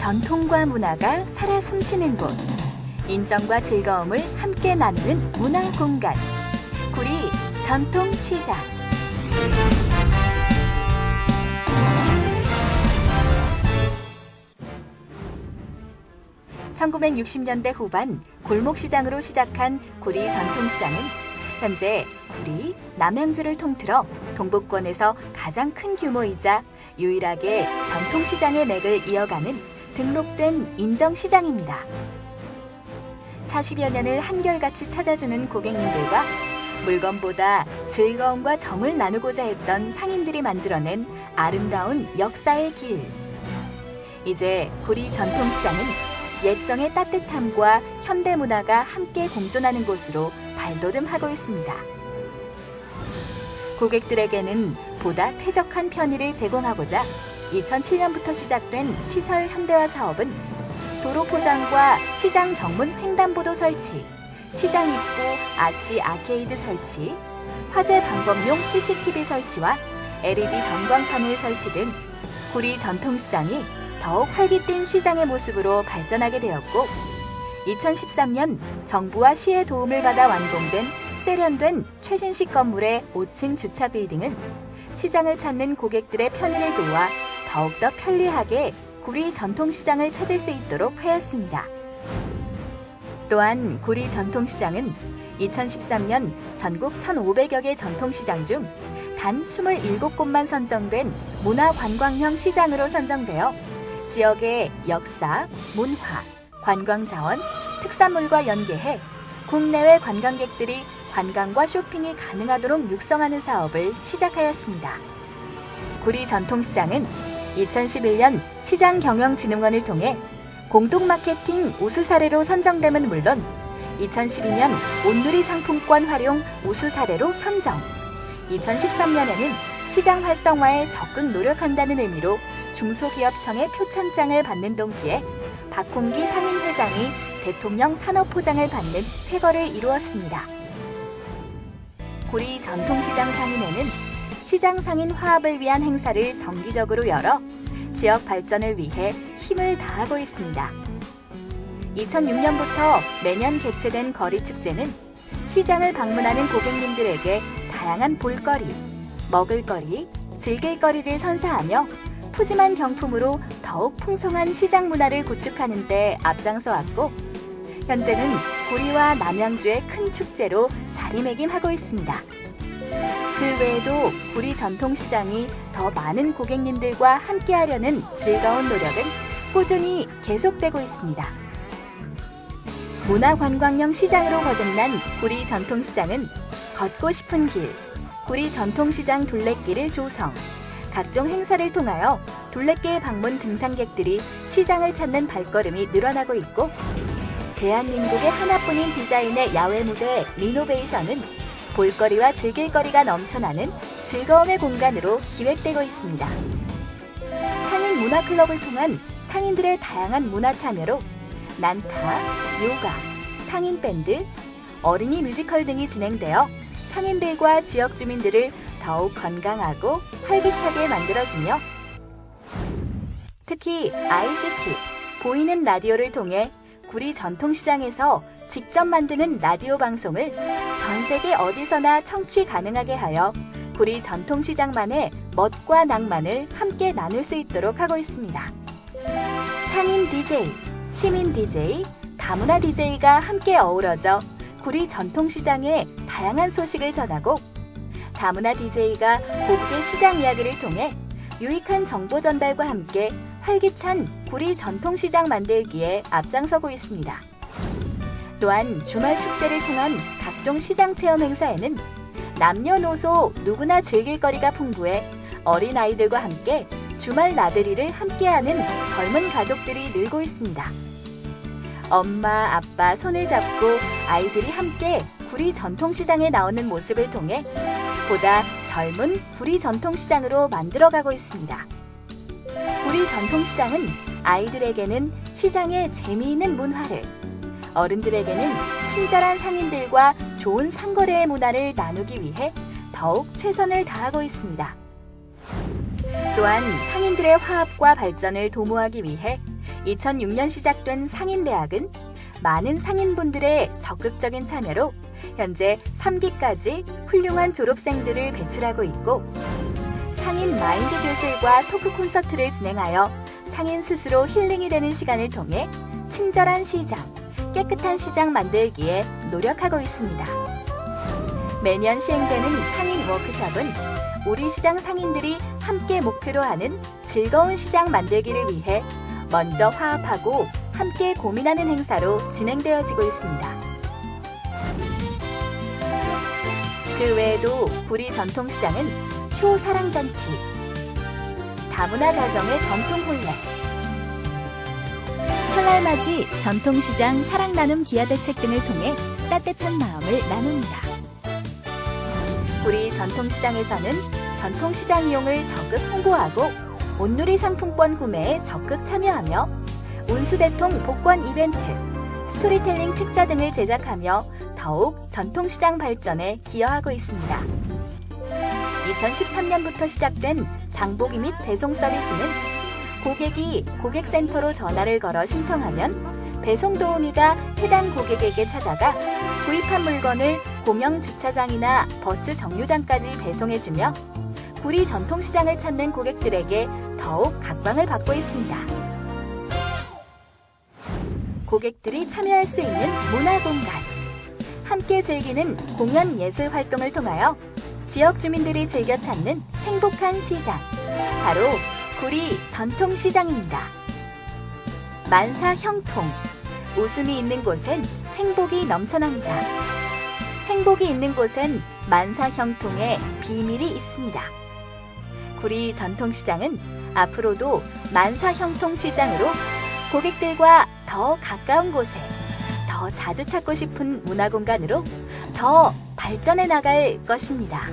전통과 문화가 살아 숨쉬는 곳. 인정과 즐거움을 함께 나누는 문화 공간. 구리 전통 시장. 1960년대 후반 골목시장으로 시작한 구리 전통시장은 현재 구리, 남양주를 통틀어 동북권에서 가장 큰 규모이자 유일하게 전통시장의 맥을 이어가는 등록된 인정시장입니다. 40여 년을 한결같이 찾아주는 고객님들과 물건보다 즐거움과 정을 나누고자 했던 상인들이 만들어낸 아름다운 역사의 길. 이제 구리 전통시장은 옛정의 따뜻함과 현대 문화가 함께 공존하는 곳으로 발돋움하고 있습니다. 고객들에게는 보다 쾌적한 편의를 제공하고자 2007년부터 시작된 시설 현대화 사업은 도로 포장과 시장 정문 횡단보도 설치, 시장 입구 아치 아케이드 설치, 화재 방법용 CCTV 설치와 LED 전광판을 설치 등 구리 전통시장이 더욱 활기띤 시장의 모습으로 발전하게 되었고 2013년 정부와 시의 도움을 받아 완공된 세련된 최신식 건물의 5층 주차 빌딩은 시장을 찾는 고객들의 편의를 도와 더욱더 편리하게 구리 전통시장을 찾을 수 있도록 하였습니다. 또한 구리 전통시장은 2013년 전국 1,500여 개 전통시장 중 단 27곳만 선정된 문화관광형 시장으로 선정되어 지역의 역사, 문화, 관광자원, 특산물과 연계해 국내외 관광객들이 관광과 쇼핑이 가능하도록 육성하는 사업을 시작하였습니다. 구리 전통시장은 2011년 시장경영진흥원을 통해 공동마케팅 우수 사례로 선정됨은 물론 2012년 온누리 상품권 활용 우수 사례로 선정, 2013년에는 시장 활성화에 적극 노력한다는 의미로 중소기업청의 표창장을 받는 동시에 박홍기 상임회장이 대통령 산업포장을 받는 쾌거를 이루었습니다. 구리 전통시장 상인회는 시장 상인 화합을 위한 행사를 정기적으로 열어 지역 발전을 위해 힘을 다하고 있습니다. 2006년부터 매년 개최된 거리 축제는 시장을 방문하는 고객님들에게 다양한 볼거리, 먹을거리, 즐길거리를 선사하며 푸짐한 경품으로 더욱 풍성한 시장 문화를 구축하는 데 앞장서 왔고 현재는 구리와 남양주의 큰 축제로 자리매김하고 있습니다. 그 외에도 구리 전통시장이 더 많은 고객님들과 함께하려는 즐거운 노력은 꾸준히 계속되고 있습니다. 문화관광형 시장으로 거듭난 구리 전통시장은 걷고 싶은 길, 구리 전통시장 둘레길을 조성, 각종 행사를 통하여 둘레길 방문 등산객들이 시장을 찾는 발걸음이 늘어나고 있고 대한민국의 하나뿐인 디자인의 야외 무대 리노베이션은 볼거리와 즐길거리가 넘쳐나는 즐거움의 공간으로 기획되고 있습니다. 상인 문화 클럽을 통한 상인들의 다양한 문화 참여로 난타, 요가, 상인 밴드, 어린이 뮤지컬 등이 진행되어 상인들과 지역 주민들을 더욱 건강하고 활기차게 만들어주며 특히 ICT, 보이는 라디오를 통해 구리 전통시장에서 직접 만드는 라디오 방송을 전 세계 어디서나 청취 가능하게 하여 구리 전통시장만의 멋과 낭만을 함께 나눌 수 있도록 하고 있습니다. 상인 DJ, 시민 DJ, 다문화 DJ가 함께 어우러져 구리 전통시장의 다양한 소식을 전하고 다문화 DJ가 고국의 시장 이야기를 통해 유익한 정보 전달과 함께 활기찬 구리 전통시장 만들기에 앞장서고 있습니다. 또한 주말 축제를 통한 각종 시장 체험 행사에는 남녀노소 누구나 즐길 거리가 풍부해 어린아이들과 함께 주말 나들이를 함께하는 젊은 가족들이 늘고 있습니다. 엄마, 아빠 손을 잡고 아이들이 함께 구리 전통시장에 나오는 모습을 통해 보다 젊은 구리 전통시장으로 만들어가고 있습니다. 구리 전통시장은 아이들에게는 시장의 재미있는 문화를, 어른들에게는 친절한 상인들과 좋은 상거래의 문화를 나누기 위해 더욱 최선을 다하고 있습니다. 또한 상인들의 화합과 발전을 도모하기 위해 2006년 시작된 상인대학은 많은 상인분들의 적극적인 참여로 현재 3기까지 훌륭한 졸업생들을 배출하고 있고 상인 마인드 교실과 토크 콘서트를 진행하여 상인 스스로 힐링이 되는 시간을 통해 친절한 시장, 깨끗한 시장 만들기에 노력하고 있습니다. 매년 시행되는 상인 워크숍은 우리 시장 상인들이 함께 목표로 하는 즐거운 시장 만들기를 위해 먼저 화합하고 함께 고민하는 행사로 진행되어지고 있습니다. 그 외에도 구리 전통시장은 효 사랑잔치, 다문화 가정의 전통 혼례, 설날 맞이 전통시장 사랑 나눔 기아 대책 등을 통해 따뜻한 마음을 나눕니다. 우리 전통시장에서는 전통시장 이용을 적극 홍보하고 온누리 상품권 구매에 적극 참여하며 운수대통 복권 이벤트, 스토리텔링 책자 등을 제작하며 더욱 전통시장 발전에 기여하고 있습니다. 2013년부터 시작된 장보기 및 배송 서비스는 고객이 고객센터로 전화를 걸어 신청하면 배송 도우미가 해당 고객에게 찾아가 구입한 물건을 공영 주차장이나 버스 정류장까지 배송해주며 구리 전통시장을 찾는 고객들에게 더욱 각광을 받고 있습니다. 고객들이 참여할 수 있는 문화공간, 함께 즐기는 공연 예술 활동을 통하여 지역 주민들이 즐겨 찾는 행복한 시장, 바로 구리 전통시장입니다. 만사 형통, 웃음이 있는 곳엔 행복이 넘쳐납니다. 행복이 있는 곳엔 만사 형통의 비밀이 있습니다. 구리 전통시장은 앞으로도 만사 형통 시장으로 고객들과 더 가까운 곳에 더 자주 찾고 싶은 문화 공간으로 더 발전해 나갈 것입니다.